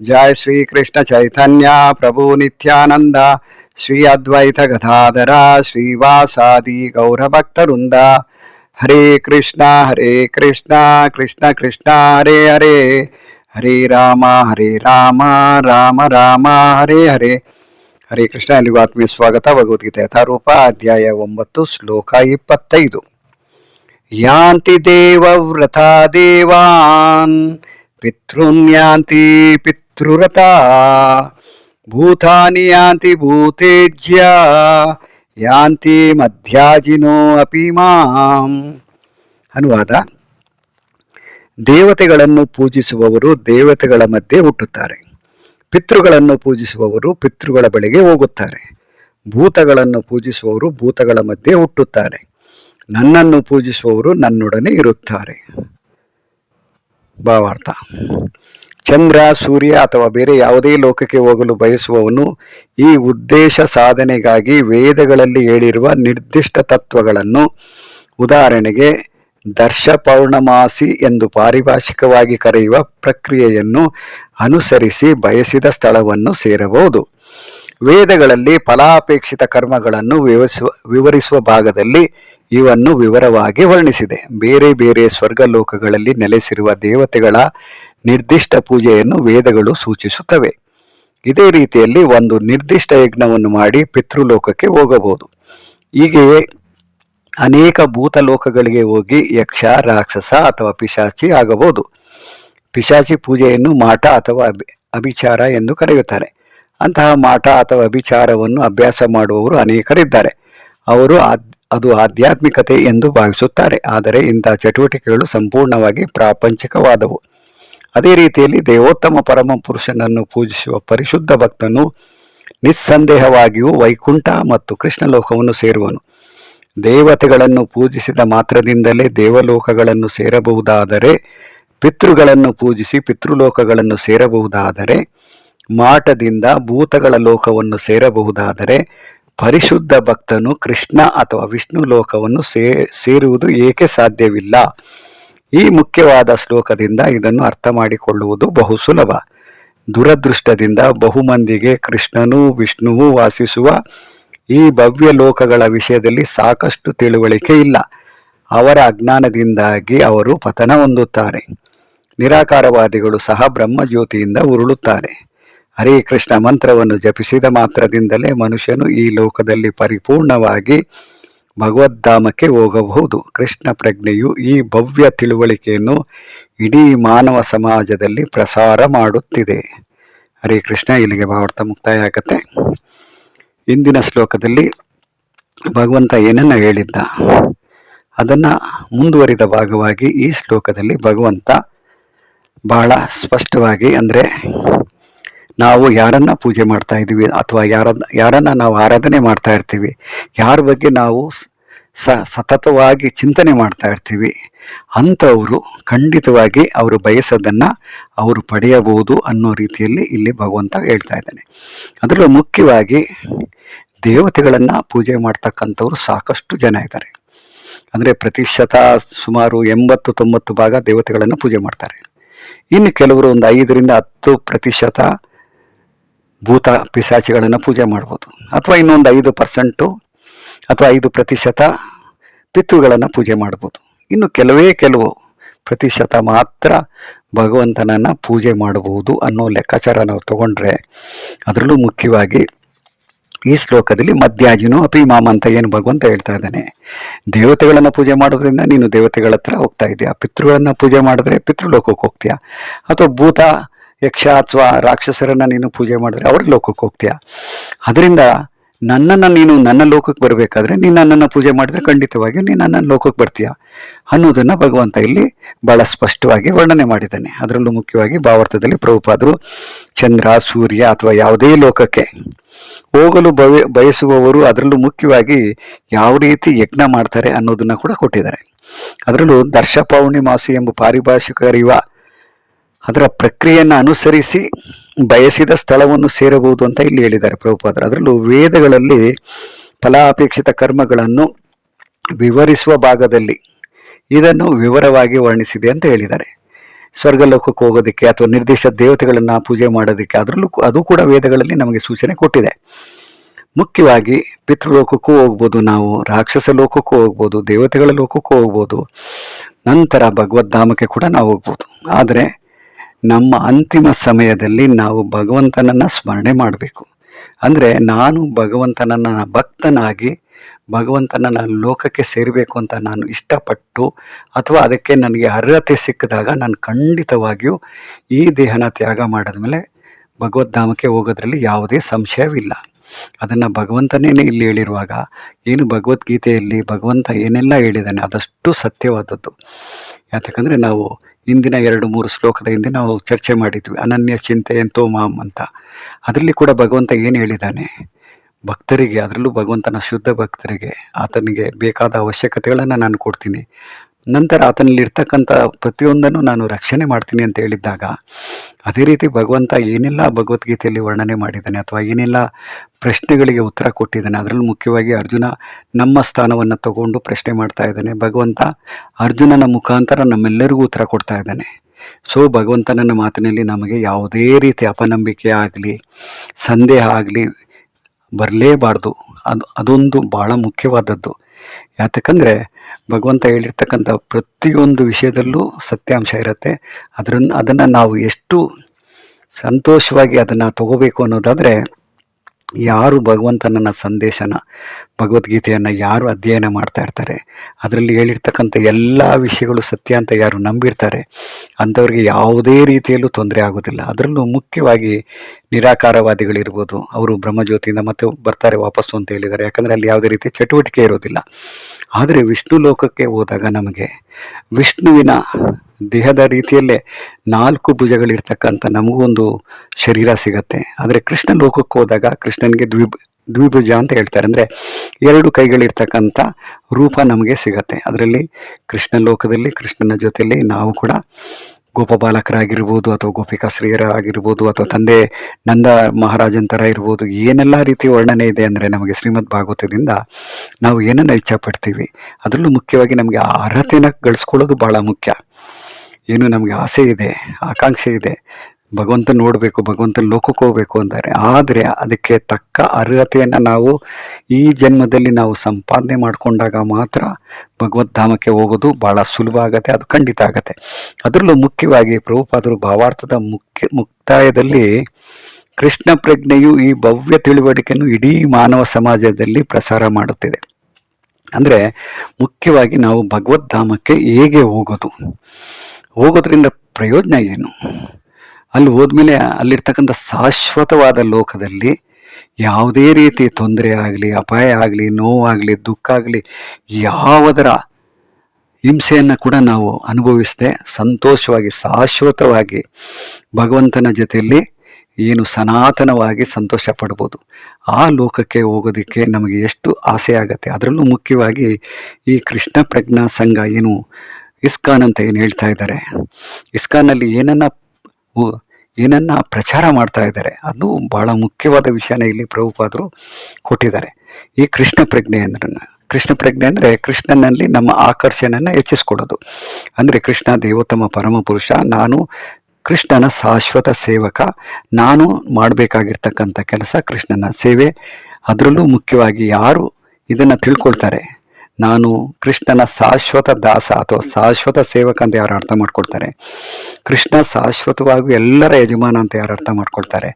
जय श्री कृष्ण चैतन्य प्रभु नित्यानंद श्री अद्वैत गदाधर श्रीवासादि गौरभक्तवृंद हरे कृष्णा हरे कृष्णा कृष्ण कृष्ण हरे हरे ಹರೇ ರಾಮ ಹರೇ ರಾಮ ರಾಮ ರಾಮ ಹರೇ ಹರೇ ಹರೇ ಕೃಷ್ಣ ಅಲ್ಲಿಗೂ ಆತ್ಮೀಯ ಸ್ವಾಗತ ಭಗವದ್ಗೀತೆ ಯಥಾರೂಪ ಅಧ್ಯಾಯ ಒಂಬತ್ತು ಶ್ಲೋಕ ಇಪ್ಪತ್ತೈದು ಯಾಂತಿ ದೇವವ್ರತ ದೇವಾನ್ ಪಿತೃನ್ಯಾಂತಿ ಪಿತೃರಥ ಭೂತಾನಿ ಯಾಂತಿ ಭೂತೇಜ್ಯ ಯಾಂತಿ ಮಧ್ಯಾಜಿನೋ ಅಪಿ ಮಾಂ ಅನುವಾದ ದೇವತೆಗಳನ್ನು ಪೂಜಿಸುವವರು ದೇವತೆಗಳ ಮಧ್ಯೆ ಹುಟ್ಟುತ್ತಾರೆ. ಪಿತೃಗಳನ್ನು ಪೂಜಿಸುವವರು ಪಿತೃಗಳ ಬಳಿಗೆ ಹೋಗುತ್ತಾರೆ. ಭೂತಗಳನ್ನು ಪೂಜಿಸುವವರು ಭೂತಗಳ ಮಧ್ಯೆ ಹುಟ್ಟುತ್ತಾರೆ. ನನ್ನನ್ನು ಪೂಜಿಸುವವರು ನನ್ನೊಡನೆ ಇರುತ್ತಾರೆ. ಭಾವಾರ್ಥ. ಚಂದ್ರ, ಸೂರ್ಯ ಅಥವಾ ಬೇರೆ ಯಾವುದೇ ಲೋಕಕ್ಕೆ ಹೋಗಲು ಬಯಸುವವನು ಈ ಉದ್ದೇಶ ಸಾಧನೆಗಾಗಿ ವೇದಗಳಲ್ಲಿ ಹೇಳಿರುವ ನಿರ್ದಿಷ್ಟ ತತ್ವಗಳನ್ನು ಉದಾಹರಣೆಗೆ ದರ್ಶ ಪೌರ್ಣಮಾಸಿ ಎಂದು ಪಾರಿಭಾಷಿಕವಾಗಿ ಕರೆಯುವ ಪ್ರಕ್ರಿಯೆಯನ್ನು ಅನುಸರಿಸಿ ಬಯಸಿದ ಸ್ಥಳವನ್ನು ಸೇರಬಹುದು. ವೇದಗಳಲ್ಲಿ ಫಲಾಪೇಕ್ಷಿತ ಕರ್ಮಗಳನ್ನು ವಿವರಿಸುವ ವಿವರಿಸುವ ಭಾಗದಲ್ಲಿ ಇವನ್ನು ವಿವರವಾಗಿ ವರ್ಣಿಸಿದೆ. ಬೇರೆ ಬೇರೆ ಸ್ವರ್ಗಲೋಕಗಳಲ್ಲಿ ನೆಲೆಸಿರುವ ದೇವತೆಗಳ ನಿರ್ದಿಷ್ಟ ಪೂಜೆಯನ್ನು ವೇದಗಳು ಸೂಚಿಸುತ್ತವೆ. ಇದೇ ರೀತಿಯಲ್ಲಿ ಒಂದು ನಿರ್ದಿಷ್ಟ ಯಜ್ಞವನ್ನು ಮಾಡಿ ಪಿತೃಲೋಕಕ್ಕೆ ಹೋಗಬಹುದು. ಹೀಗೆಯೇ ಅನೇಕ ಭೂತಲೋಕಗಳಿಗೆ ಹೋಗಿ ಯಕ್ಷ, ರಾಕ್ಷಸ ಅಥವಾ ಪಿಶಾಚಿ ಆಗಬಹುದು. ಪಿಶಾಚಿ ಪೂಜೆಯನ್ನು ಮಾಟ ಅಥವಾ ಅಭಿ, ಅಭಿಚಾರ ಎಂದು ಕರೆಯುತ್ತಾರೆ. ಅಂತಹ ಮಾಟ ಅಥವಾ ಅಭಿಚಾರವನ್ನು ಅಭ್ಯಾಸ ಮಾಡುವವರು ಅನೇಕರಿದ್ದಾರೆ. ಅವರು ಅದು ಆಧ್ಯಾತ್ಮಿಕತೆ ಎಂದು ಭಾವಿಸುತ್ತಾರೆ. ಆದರೆ ಇಂಥ ಚಟುವಟಿಕೆಗಳು ಸಂಪೂರ್ಣವಾಗಿ ಪ್ರಾಪಂಚಿಕವಾದವು. ಅದೇ ರೀತಿಯಲ್ಲಿ ದೇವೋತ್ತಮ ಪರಮ ಪುರುಷನನ್ನು ಪೂಜಿಸುವ ಪರಿಶುದ್ಧ ಭಕ್ತನು ನಿಸ್ಸಂದೇಹವಾಗಿಯೂ ವೈಕುಂಠ ಮತ್ತು ಕೃಷ್ಣಲೋಕವನ್ನು ಸೇರುವನು. ದೇವತೆಗಳನ್ನು ಪೂಜಿಸಿದ ಮಾತ್ರದಿಂದಲೇ ದೇವಲೋಕಗಳನ್ನು ಸೇರಬಹುದಾದರೆ, ಪಿತೃಗಳನ್ನು ಪೂಜಿಸಿ ಪಿತೃಲೋಕಗಳನ್ನು ಸೇರಬಹುದಾದರೆ, ಮಾಟದಿಂದ ಭೂತಗಳ ಲೋಕವನ್ನು ಸೇರಬಹುದಾದರೆ, ಪರಿಶುದ್ಧ ಭಕ್ತನು ಕೃಷ್ಣ ಅಥವಾ ವಿಷ್ಣು ಲೋಕವನ್ನು ಸೇ, ಸೇರುವುದು ಏಕೆ ಸಾಧ್ಯವಿಲ್ಲ? ಈ ಮುಖ್ಯವಾದ ಶ್ಲೋಕದಿಂದ ಇದನ್ನು ಅರ್ಥ ಮಾಡಿಕೊಳ್ಳುವುದು ಬಹು ಸುಲಭ ದುರದೃಷ್ಟದಿಂದ ಬಹುಮಂದಿಗೆ ಕೃಷ್ಣನೂ ವಿಷ್ಣುವೂ ವಾಸಿಸುವ ಈ ಭವ್ಯ ಲೋಕಗಳ ವಿಷಯದಲ್ಲಿ ಸಾಕಷ್ಟು ತಿಳುವಳಿಕೆ ಇಲ್ಲ. ಅವರ ಅಜ್ಞಾನದಿಂದಾಗಿ ಅವರು ಪತನ ಹೊಂದುತ್ತಾರೆ. ನಿರಾಕಾರವಾದಿಗಳು ಸಹ ಬ್ರಹ್ಮಜ್ಯೋತಿಯಿಂದ ಉರುಳುತ್ತಾರೆ. ಹರೇ ಕೃಷ್ಣ, ಮಂತ್ರವನ್ನು ಜಪಿಸಿದ ಮಾತ್ರದಿಂದಲೇ ಮನುಷ್ಯನು ಈ ಲೋಕದಲ್ಲಿ ಪರಿಪೂರ್ಣವಾಗಿ ಭಗವದ್ಧಾಮಕ್ಕೆ ಹೋಗಬಹುದು. ಕೃಷ್ಣ ಪ್ರಜ್ಞೆಯು ಈ ಭವ್ಯ ತಿಳುವಳಿಕೆಯನ್ನು ಇಡೀ ಮಾನವ ಸಮಾಜದಲ್ಲಿ ಪ್ರಸಾರ ಮಾಡುತ್ತಿದೆ. ಹರೇ ಕೃಷ್ಣ, ಇಲ್ಲಿಗೆ ಭಾವಾರ್ಥ ಮುಕ್ತಾಯ ಆಗತ್ತೆ ಇಂದಿನ ಶ್ಲೋಕದಲ್ಲಿ ಭಗವಂತ ಏನನ್ನ ಹೇಳಿದ್ದ? ಅದನ್ನು ಮುಂದುವರಿದ ಭಾಗವಾಗಿ ಈ ಶ್ಲೋಕದಲ್ಲಿ ಭಗವಂತ ಬಹಳ ಸ್ಪಷ್ಟವಾಗಿ ಅಂದರೆ ನಾವು ಯಾರನ್ನ ಪೂಜೆ ಮಾಡ್ತಾ ಇದ್ದೀವಿ ಅಥವಾ ಯಾರನ್ನ ಯಾರನ್ನ ನಾವು ಆರಾಧನೆ ಮಾಡ್ತಾ ಇರ್ತೀವಿ, ಯಾರ ಬಗ್ಗೆ ನಾವು ಸತತವಾಗಿ ಚಿಂತನೆ ಮಾಡ್ತಾ ಇರ್ತೀವಿ, ಅಂಥವರು ಖಂಡಿತವಾಗಿ ಅವರು ಬಯಸೋದನ್ನು ಅವರು ಪಡೆಯಬಹುದು ಅನ್ನೋ ರೀತಿಯಲ್ಲಿ ಇಲ್ಲಿ ಭಗವಂತ ಹೇಳ್ತಾ ಇದ್ದಾನೆ. ಅದರಲ್ಲೂ ಮುಖ್ಯವಾಗಿ ದೇವತೆಗಳನ್ನು ಪೂಜೆ ಮಾಡ್ತಕ್ಕಂಥವ್ರು ಸಾಕಷ್ಟು ಜನ ಇದ್ದಾರೆ. ಅಂದರೆ ಪ್ರತಿಶತ ಸುಮಾರು ಎಂಬತ್ತು, ತೊಂಬತ್ತು ಭಾಗ ದೇವತೆಗಳನ್ನು ಪೂಜೆ ಮಾಡ್ತಾರೆ. ಇನ್ನು ಕೆಲವರು ಒಂದು ಐದರಿಂದ ಹತ್ತು ಪ್ರತಿಶತ ಭೂತ ಪಿಶಾಚಿಗಳನ್ನು ಪೂಜೆ ಮಾಡ್ಬೋದು. ಅಥವಾ ಇನ್ನೊಂದು ಐದು ಪರ್ಸೆಂಟು ಅಥವಾ ಐದು ಪ್ರತಿಶತ ಪಿತೃಗಳನ್ನು ಪೂಜೆ ಮಾಡ್ಬೋದು. ಇನ್ನು ಕೆಲವೇ ಕೆಲವು ಪ್ರತಿಶತ ಮಾತ್ರ ಭಗವಂತನನ್ನು ಪೂಜೆ ಮಾಡಬಹುದು ಅನ್ನೋ ಲೆಕ್ಕಾಚಾರ ನಾವು ತಗೊಂಡ್ರೆ ಅದರಲ್ಲೂ ಮುಖ್ಯವಾಗಿ ಈ ಶ್ಲೋಕದಲ್ಲಿ ಮಧ್ಯಾಜಿನೋ ಅಪಿಮಾಮ ಅಂತ ಏನು ಭಗವಂತ ಹೇಳ್ತಾ ಇದ್ದಾನೆ, ದೇವತೆಗಳನ್ನು ಪೂಜೆ ಮಾಡೋದ್ರಿಂದ ನೀನು ದೇವತೆಗಳ ಹತ್ರ ಹೋಗ್ತಾ ಇದೆಯಾ? ಪಿತೃಗಳನ್ನು ಪೂಜೆ ಮಾಡಿದ್ರೆ ಪಿತೃಲೋಕಕ್ಕೆ ಹೋಗ್ತೀಯಾ? ಅಥವಾ ಭೂತ ಯಕ್ಷ ಅಥವಾ ರಾಕ್ಷಸರನ್ನ ನೀನು ಪೂಜೆ ಮಾಡಿದ್ರೆ ಅವ್ರ ಲೋಕಕ್ಕೆ ಹೋಗ್ತೀಯ? ಅದರಿಂದ ನನ್ನನ್ನು ನೀನು ನನ್ನ ಲೋಕಕ್ಕೆ ಬರಬೇಕಾದ್ರೆ ನೀನು ನನ್ನನ್ನು ಪೂಜೆ ಮಾಡಿದ್ರೆ ಖಂಡಿತವಾಗಿ ನೀನು ನನ್ನ ಲೋಕಕ್ಕೆ ಬರ್ತೀಯ? ಅನ್ನೋದನ್ನು ಭಗವಂತ ಇಲ್ಲಿ ಬಹಳ ಸ್ಪಷ್ಟವಾಗಿ ವರ್ಣನೆ ಮಾಡಿದ್ದಾನೆ. ಅದರಲ್ಲೂ ಮುಖ್ಯವಾಗಿ ಭಾವಾರ್ಥದಲ್ಲಿ ಪ್ರಭುಪಾದರು ಚಂದ್ರ, ಸೂರ್ಯ ಅಥವಾ ಯಾವುದೇ ಲೋಕಕ್ಕೆ ಹೋಗಲು ಬಯ ಬಯಸುವವರು ಅದರಲ್ಲೂ ಮುಖ್ಯವಾಗಿ ಯಾವ ರೀತಿ ಯಜ್ಞ ಮಾಡ್ತಾರೆ ಅನ್ನೋದನ್ನ ಕೂಡ ಕೊಟ್ಟಿದ್ದಾರೆ. ಅದರಲ್ಲೂ ದರ್ಶ ಪೌರ್ಣಿಮಾಸಿ ಎಂಬ ಪಾರಿಭಾಷಿಕ ಅರಿವ ಅದರ ಪ್ರಕ್ರಿಯೆಯನ್ನು ಅನುಸರಿಸಿ ಬಯಸಿದ ಸ್ಥಳವನ್ನು ಸೇರಬಹುದು ಅಂತ ಇಲ್ಲಿ ಹೇಳಿದ್ದಾರೆ ಪ್ರಭುಪಾದರು. ಅದರಲ್ಲೂ ವೇದಗಳಲ್ಲಿ ಫಲಾಪೇಕ್ಷಿತ ಕರ್ಮಗಳನ್ನು ವಿವರಿಸುವ ಭಾಗದಲ್ಲಿ ಇದನ್ನು ವಿವರವಾಗಿ ವರ್ಣಿಸಿದೆ ಅಂತ ಹೇಳಿದ್ದಾರೆ. ಸ್ವರ್ಗಲೋಕಕ್ಕೆ ಹೋಗೋದಕ್ಕೆ ಅಥವಾ ನಿರ್ದಿಷ್ಟ ದೇವತೆಗಳನ್ನು ಪೂಜೆ ಮಾಡೋದಕ್ಕೆ ಅದರಲ್ಲೂ ಅದು ಕೂಡ ವೇದಗಳಲ್ಲಿ ನಮಗೆ ಸೂಚನೆ ಕೊಟ್ಟಿದೆ. ಮುಖ್ಯವಾಗಿ ಪಿತೃಲೋಕಕ್ಕೂ ಹೋಗ್ಬೋದು ನಾವು, ರಾಕ್ಷಸ ಲೋಕಕ್ಕೂ ಹೋಗ್ಬೋದು, ದೇವತೆಗಳ ಲೋಕಕ್ಕೂ ಹೋಗ್ಬೋದು, ನಂತರ ಭಗವದ್ಧಾಮಕ್ಕೆ ಕೂಡ ನಾವು ಹೋಗ್ಬೋದು. ಆದರೆ ನಮ್ಮ ಅಂತಿಮ ಸಮಯದಲ್ಲಿ ನಾವು ಭಗವಂತನನ್ನು ಸ್ಮರಣೆ ಮಾಡಬೇಕು. ಅಂದರೆ ನಾನು ಭಗವಂತನನ್ನ ಭಕ್ತನಾಗಿ ಭಗವಂತನನ್ನ ಲೋಕಕ್ಕೆ ಸೇರಬೇಕು ಅಂತ ನಾನು ಇಷ್ಟಪಟ್ಟು ಅಥವಾ ಅದಕ್ಕೆ ನನಗೆ ಅರ್ಹತೆ ಸಿಕ್ಕಿದಾಗ ನಾನು ಖಂಡಿತವಾಗಿಯೂ ಈ ದೇಹನ ತ್ಯಾಗ ಮಾಡಿದ ಮೇಲೆ ಭಗವದ್ಧಾಮಕ್ಕೆ ಹೋಗೋದ್ರಲ್ಲಿ ಯಾವುದೇ ಸಂಶಯವಿಲ್ಲ. ಅದನ್ನು ಭಗವಂತನೇ ಇಲ್ಲಿ ಹೇಳಿರುವಾಗ ಏನು ಭಗವದ್ಗೀತೆಯಲ್ಲಿ ಭಗವಂತ ಏನೆಲ್ಲ ಹೇಳಿದ್ದಾನೆ ಅದಷ್ಟು ಸತ್ಯವಾದದ್ದು. ಯಾತಕ್ಕಂದರೆ ನಾವು ಇಂದಿನ ಎರಡು ಮೂರು ಶ್ಲೋಕದ ಹಿಂದೆ ನಾವು ಚರ್ಚೆ ಮಾಡಿದ್ವಿ, ಅನನ್ಯ ಚಿಂತೆ ಎಂತೋ ಮಾಮ್ ಅಂತ. ಅದರಲ್ಲಿ ಕೂಡ ಭಗವಂತ ಏನು ಹೇಳಿದ್ದಾನೆ? ಭಕ್ತರಿಗೆ, ಅದರಲ್ಲೂ ಭಗವಂತನ ಶುದ್ಧ ಭಕ್ತರಿಗೆ, ಆತನಿಗೆ ಬೇಕಾದ ಅವಶ್ಯಕತೆಗಳನ್ನು ನಾನು ಕೊಡ್ತೀನಿ. ನಂತರ ಆತನಲ್ಲಿರ್ತಕ್ಕಂಥ ಪ್ರತಿಯೊಂದನ್ನು ನಾನು ರಕ್ಷಣೆ ಮಾಡ್ತೀನಿ ಅಂತ ಹೇಳಿದ್ದಾಗ, ಅದೇ ರೀತಿ ಭಗವಂತ ಏನೆಲ್ಲ ಭಗವದ್ಗೀತೆಯಲ್ಲಿ ವರ್ಣನೆ ಮಾಡಿದ್ದಾನೆ ಅಥವಾ ಏನೆಲ್ಲ ಪ್ರಶ್ನೆಗಳಿಗೆ ಉತ್ತರ ಕೊಟ್ಟಿದ್ದಾನೆ, ಅದರಲ್ಲೂ ಮುಖ್ಯವಾಗಿ ಅರ್ಜುನ ನಮ್ಮ ಸ್ಥಾನವನ್ನು ತಗೊಂಡು ಪ್ರಶ್ನೆ ಮಾಡ್ತಾ ಇದ್ದಾನೆ. ಭಗವಂತ ಅರ್ಜುನನ ಮುಖಾಂತರ ನಮ್ಮೆಲ್ಲರಿಗೂ ಉತ್ತರ ಕೊಡ್ತಾ ಇದ್ದಾನೆ. ಸೊ ಭಗವಂತನನ್ನ ಮಾತಿನಲ್ಲಿ ನಮಗೆ ಯಾವುದೇ ರೀತಿ ಅಪನಂಬಿಕೆ ಆಗಲಿ, ಸಂದೇಹ ಆಗಲಿ ಬರಲೇಬಾರ್ದು. ಅದು, ಅದೊಂದು ಭಾಳ ಮುಖ್ಯವಾದದ್ದು. ಯಾತಕ್ಕಂದರೆ ಭಗವಂತ ಹೇಳಿರ್ತಕ್ಕಂಥ ಪ್ರತಿಯೊಂದು ವಿಷಯದಲ್ಲೂ ಸತ್ಯಾಂಶ ಇರುತ್ತೆ. ಅದರನ್ನು ಅದನ್ನು ನಾವು ಎಷ್ಟು ಸಂತೋಷವಾಗಿ ಅದನ್ನು ತಗೋಬೇಕು ಅನ್ನೋದಾದರೆ, ಯಾರು ಭಗವಂತನನ್ನ ಸಂದೇಶನ, ಭಗವದ್ಗೀತೆಯನ್ನು ಯಾರು ಅಧ್ಯಯನ ಮಾಡ್ತಾ ಇರ್ತಾರೆ, ಅದರಲ್ಲಿ ಹೇಳಿರ್ತಕ್ಕಂಥ ಎಲ್ಲ ವಿಷಯಗಳು ಸತ್ಯ ಅಂತ ಯಾರು ನಂಬಿರ್ತಾರೆ, ಅಂಥವ್ರಿಗೆ ಯಾವುದೇ ರೀತಿಯಲ್ಲೂ ತೊಂದರೆ ಆಗೋದಿಲ್ಲ. ಅದರಲ್ಲೂ ಮುಖ್ಯವಾಗಿ ನಿರಾಕಾರವಾದಿಗಳಿರ್ಬೋದು. ಅವರು ಬ್ರಹ್ಮಜ್ಯೋತಿಯಿಂದ ಮತ್ತೆ ಬರ್ತಾರೆ ವಾಪಸ್ಸು ಅಂತ ಹೇಳಿದ್ದಾರೆ. ಯಾಕಂದರೆ ಅಲ್ಲಿ ಯಾವುದೇ ರೀತಿಯ ಚಟುವಟಿಕೆ ಇರೋದಿಲ್ಲ. ಆದರೆ ವಿಷ್ಣು ಲೋಕಕ್ಕೆ ಹೋದಾಗ ನಮಗೆ ವಿಷ್ಣುವಿನ ದೇಹದ ರೀತಿಯಲ್ಲೇ ನಾಲ್ಕು ಭುಜಗಳಿರ್ತಕ್ಕಂಥ ನಮಗೂ ಒಂದು ಶರೀರ ಸಿಗತ್ತೆ. ಆದರೆ ಕೃಷ್ಣ ಲೋಕಕ್ಕೆ ಹೋದಾಗ ಕೃಷ್ಣನಿಗೆ ದ್ವಿಭ ದ್ವಿಭುಜ ಅಂತ ಹೇಳ್ತಾರೆ. ಅಂದರೆ ಎರಡು ಕೈಗಳಿರ್ತಕ್ಕಂಥ ರೂಪ ನಮಗೆ ಸಿಗತ್ತೆ. ಅದರಲ್ಲಿ ಕೃಷ್ಣ ಲೋಕದಲ್ಲಿ, ಕೃಷ್ಣನ ಜೊತೆಯಲ್ಲಿ ನಾವು ಕೂಡ ಗೋಪಬಾಲಕರಾಗಿರ್ಬೋದು ಅಥವಾ ಗೋಪಿಕಾಶ್ರೀಯರ ಆಗಿರ್ಬೋದು ಅಥವಾ ತಂದೆ ನಂದ ಮಹಾರಾಜನ್ ಥರ ಇರ್ಬೋದು, ಏನೆಲ್ಲ ರೀತಿ ವರ್ಣನೆ ಇದೆ ಅಂದರೆ ನಮಗೆ ಶ್ರೀಮದ್ ಭಾಗವತದಿಂದ ನಾವು ಏನನ್ನು ಇಚ್ಛಪಡ್ತೀವಿ, ಅದರಲ್ಲೂ ಮುಖ್ಯವಾಗಿ ನಮಗೆ ಆ ಅರ್ಹತೆನ ಗಳಿಸ್ಕೊಳ್ಳೋದು ಭಾಳ ಮುಖ್ಯ. ಏನು ನಮಗೆ ಆಸೆ ಇದೆ, ಆಕಾಂಕ್ಷೆ ಇದೆ ಭಗವಂತ ನೋಡಬೇಕು ಭಗವಂತನ ಲೋಕಕ್ಕೆ ಹೋಗ್ಬೇಕು ಅಂದರೆ, ಆದರೆ ಅದಕ್ಕೆ ತಕ್ಕ ಅರ್ಹತೆಯನ್ನು ನಾವು ಈ ಜನ್ಮದಲ್ಲಿ ನಾವು ಸಂಪಾದನೆ ಮಾಡಿಕೊಂಡಾಗ ಮಾತ್ರ ಭಗವದ್ಧಾಮಕ್ಕೆ ಹೋಗೋದು ಭಾಳ ಸುಲಭ ಆಗತ್ತೆ, ಅದು ಖಂಡಿತ ಆಗತ್ತೆ. ಅದರಲ್ಲೂ ಮುಖ್ಯವಾಗಿ ಪ್ರಭುಪಾದರು ಭಾವಾರ್ಥದ ಮುಖ್ಯ, ಮುಕ್ತಾಯದಲ್ಲಿ ಕೃಷ್ಣ ಪ್ರಜ್ಞೆಯು ಈ ಭವ್ಯ ತಿಳುವಳಿಕೆಯನ್ನು ಇಡೀ ಮಾನವ ಸಮಾಜದಲ್ಲಿ ಪ್ರಸಾರ ಮಾಡುತ್ತಿದೆ. ಅಂದರೆ ಮುಖ್ಯವಾಗಿ ನಾವು ಭಗವದ್ಧಾಮಕ್ಕೆ ಹೇಗೆ ಹೋಗೋದು? ಹೋಗೋದ್ರಿಂದ ಪ್ರಯೋಜನ ಏನು? ಅಲ್ಲಿ ಹೋದ್ಮೇಲೆ ಅಲ್ಲಿರ್ತಕ್ಕಂಥ ಶಾಶ್ವತವಾದ ಲೋಕದಲ್ಲಿ ಯಾವುದೇ ರೀತಿ ತೊಂದರೆ ಆಗಲಿ, ಅಪಾಯ ಆಗಲಿ ನೋವಾಗಲಿ ದುಃಖ ಆಗಲಿ, ಯಾವುದರ ಹಿಂಸೆಯನ್ನು ಕೂಡ ನಾವು ಅನುಭವಿಸದೆ ಸಂತೋಷವಾಗಿ, ಶಾಶ್ವತವಾಗಿ ಭಗವಂತನ ಜೊತೆಯಲ್ಲಿ ಏನು ಸನಾತನವಾಗಿ ಸಂತೋಷ ಪಡ್ಬೋದು. ಆ ಲೋಕಕ್ಕೆ ಹೋಗೋದಕ್ಕೆ ನಮಗೆ ಎಷ್ಟು ಆಸೆ ಆಗುತ್ತೆ? ಅದರಲ್ಲೂ ಮುಖ್ಯವಾಗಿ ಈ ಕೃಷ್ಣ ಪ್ರಜ್ಞಾ ಸಂಘ ಏನು ಇಸ್ಕಾನ್ ಅಂತ ಏನು ಹೇಳ್ತಾ ಇದ್ದಾರೆ. ಇಸ್ಕಾನಲ್ಲಿ ಏನನ್ನ ಏನನ್ನ ಪ್ರಚಾರ ಮಾಡ್ತಾ ಇದ್ದಾರೆ, ಅದು ಬಹಳ ಮುಖ್ಯವಾದ ವಿಷಯನ ಇಲ್ಲಿ ಪ್ರಭುಪಾದರು ಕೊಟ್ಟಿದ್ದಾರೆ. ಈ ಕೃಷ್ಣ ಪ್ರಜ್ಞೆ ಅಂದ್ರೆ ಕೃಷ್ಣ ಪ್ರಜ್ಞೆ ಅಂದರೆ ಕೃಷ್ಣನಲ್ಲಿ ನಮ್ಮ ಆಕರ್ಷಣೆಯನ್ನು ಹೆಚ್ಚಿಸ್ಕೊಡೋದು. ಅಂದರೆ ಕೃಷ್ಣ ದೇವೋತ್ತಮ ಪರಮ ಪುರುಷ, ನಾನು ಕೃಷ್ಣನ ಶಾಶ್ವತ ಸೇವಕ, ನಾನು ಮಾಡಬೇಕಾಗಿರ್ತಕ್ಕಂಥ ಕೆಲಸ ಕೃಷ್ಣನ ಸೇವೆ. ಅದರಲ್ಲೂ ಮುಖ್ಯವಾಗಿ ಯಾರು ಇದನ್ನು ತಿಳ್ಕೊಳ್ತಾರೆ? ನಾನು ಕೃಷ್ಣನ ಶಾಶ್ವತ ದಾಸ ಅಥವಾ ಶಾಶ್ವತ ಸೇವಕ ಅಂತ ಯಾರು ಅರ್ಥ ಮಾಡ್ಕೊಳ್ತಾರೆ? ಕೃಷ್ಣ ಶಾಶ್ವತವಾಗಿ ಎಲ್ಲರ ಯಜಮಾನ ಅಂತ ಯಾರು ಅರ್ಥ ಮಾಡ್ಕೊಳ್ತಾರೆ?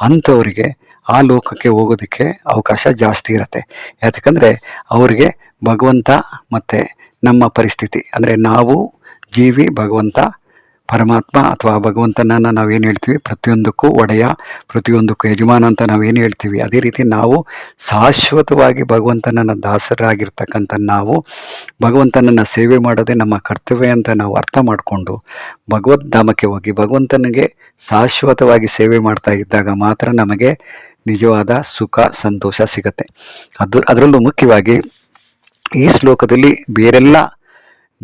ಅಂಥವರಿಗೆ ಆ ಲೋಕಕ್ಕೆ ಹೋಗೋದಕ್ಕೆ ಅವಕಾಶ ಜಾಸ್ತಿ ಇರುತ್ತೆ. ಯಾಕಂದರೆ ಅವರಿಗೆ ಭಗವಂತ ಮತ್ತು ನಮ್ಮ ಪರಿಸ್ಥಿತಿ, ಅಂದರೆ ನಾವು ಜೀವಿ ಭಗವಂತ ಪರಮಾತ್ಮ ಅಥವಾ ಭಗವಂತನನ್ನು ನಾವೇನು ಹೇಳ್ತೀವಿ? ಪ್ರತಿಯೊಂದಕ್ಕೂ ಒಡೆಯ, ಪ್ರತಿಯೊಂದಕ್ಕೂ ಯಜಮಾನ ಅಂತ ನಾವೇನು ಹೇಳ್ತೀವಿ? ಅದೇ ರೀತಿ ನಾವು ಶಾಶ್ವತವಾಗಿ ಭಗವಂತನನ್ನು ದಾಸರಾಗಿರ್ತಕ್ಕಂಥ ನಾವು, ಭಗವಂತನನ್ನು ಸೇವೆ ಮಾಡೋದೇ ನಮ್ಮ ಕರ್ತವ್ಯ ಅಂತ ನಾವು ಅರ್ಥ ಮಾಡಿಕೊಂಡು ಭಗವದ್ಧಾಮಕ್ಕೆ ಹೋಗಿ ಭಗವಂತನಿಗೆ ಶಾಶ್ವತವಾಗಿ ಸೇವೆ ಮಾಡ್ತಾ ಇದ್ದಾಗ ಮಾತ್ರ ನಮಗೆ ನಿಜವಾದ ಸುಖ, ಸಂತೋಷ ಸಿಗತ್ತೆ. ಅದು, ಅದರಲ್ಲೂ ಮುಖ್ಯವಾಗಿ ಈ ಶ್ಲೋಕದಲ್ಲಿ ಬೇರೆಲ್ಲ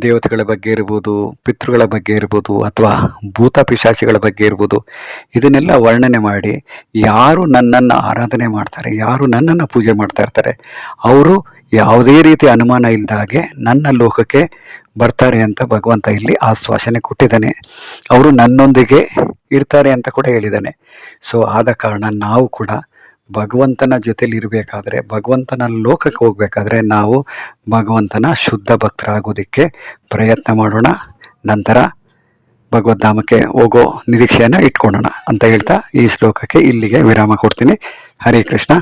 ದೇವತೆಗಳ ಬಗ್ಗೆ ಇರ್ಬೋದು, ಪಿತೃಗಳ ಬಗ್ಗೆ ಇರ್ಬೋದು ಅಥವಾ ಭೂತ ಪಿಶಾಚಿಗಳ ಬಗ್ಗೆ ಇರ್ಬೋದು, ಇದನ್ನೆಲ್ಲ ವರ್ಣನೆ ಮಾಡಿ ಯಾರು ನನ್ನನ್ನು ಆರಾಧನೆ ಮಾಡ್ತಾರೆ, ಯಾರು ನನ್ನನ್ನು ಪೂಜೆ ಮಾಡ್ತಾ ಇರ್ತಾರೆ, ಅವರು ಯಾವುದೇ ರೀತಿ ಅನುಮಾನ ಇಲ್ಲದ ಹಾಗೆ ನನ್ನ ಲೋಕಕ್ಕೆ ಬರ್ತಾರೆ ಅಂತ ಭಗವಂತ ಇಲ್ಲಿ ಆಶ್ವಾಸನೆ ಕೊಟ್ಟಿದ್ದಾನೆ. ಅವರು ನನ್ನೊಂದಿಗೆ ಇರ್ತಾರೆ ಅಂತ ಕೂಡ ಹೇಳಿದ್ದಾನೆ. ಸೊ ಆದ ಕಾರಣ ನಾವು ಕೂಡ ಭಗವಂತನ ಜೊತೆಲಿ ಇರಬೇಕಾದ್ರೆ ಭಗವಂತನ ಲೋಕಕ್ಕೆ ಹೋಗ್ಬೇಕಾದ್ರೆ ನಾವು ಭಗವಂತನ ಶುದ್ಧ ಭಕ್ತರಾಗೋದಕ್ಕೆ ಪ್ರಯತ್ನ ಮಾಡೋಣ. ನಂತರ ಭಗವದ್ಧಾಮಕ್ಕೆ ಹೋಗೋ ನಿರೀಕ್ಷೆಯನ್ನು ಇಟ್ಕೊಳ್ಳೋಣ ಅಂತ ಹೇಳ್ತಾ ಈ ಶ್ಲೋಕಕ್ಕೆ ಇಲ್ಲಿಗೆ ವಿರಾಮ ಕೊಡ್ತೀನಿ. ಹರೇ ಕೃಷ್ಣ.